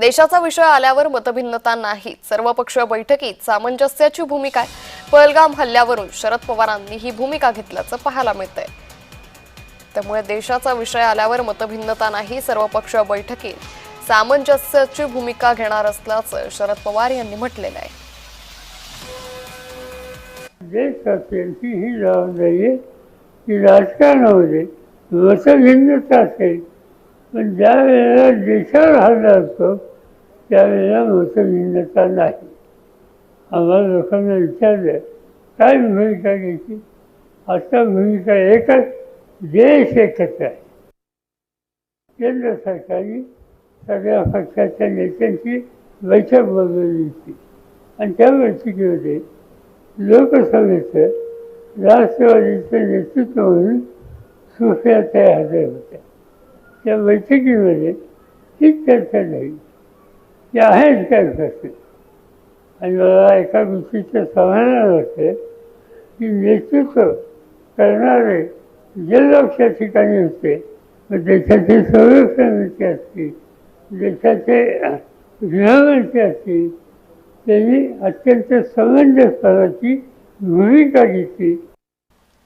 देशाचा विषय आल्यावर मतभिन्नता नाही. सर्वपक्षीय बैठकीत सामंजस्याची भूमिका आहे. पहलगाम हल्ल्यावरून शरद पवारांनी ही भूमिका घेतल्याचं पाहायला मिळतंय. त्यामुळे देशाचा विषय आल्यावर मतभिन्नता नाही सर्वपक्षीय बैठकीत सामंजस्याची भूमिका घेणार असल्याचं शरद पवार यांनी म्हटलेलं आहे. देश असेलची ही जबाबदारी आहे की राजकारणामध्ये मतभिन्नता असेल पण ज्या वेळेला देशावर हल्ला असतो त्यावेळेला मतभिन्नता नाही. आम्हाला लोकांना विचारलं काय भूमिका घ्यायची? आता भूमिका एकच देश एकत्र आहे. केंद्र सरकारने सगळ्या पक्षाच्या नेत्यांची बैठक बोलवली होती. आणि त्या बैठकीमध्ये लोकसभेचं राष्ट्रवादीचं नेतृत्व म्हणून सुप्रियाताई हजर होत्या. त्या बैठकीमध्ये ही चर्चा झाली. या आहेत काय आणि मला एका गोष्टीचं समाधान असते की नेतृत्व करणारे जे लोक त्या ठिकाणी होते मग देशाचे संरक्षण मंत्री असतील देशाचे गृहमंत्री असतील त्यांनी अत्यंत समंजसपणाची भूमिका घेतली.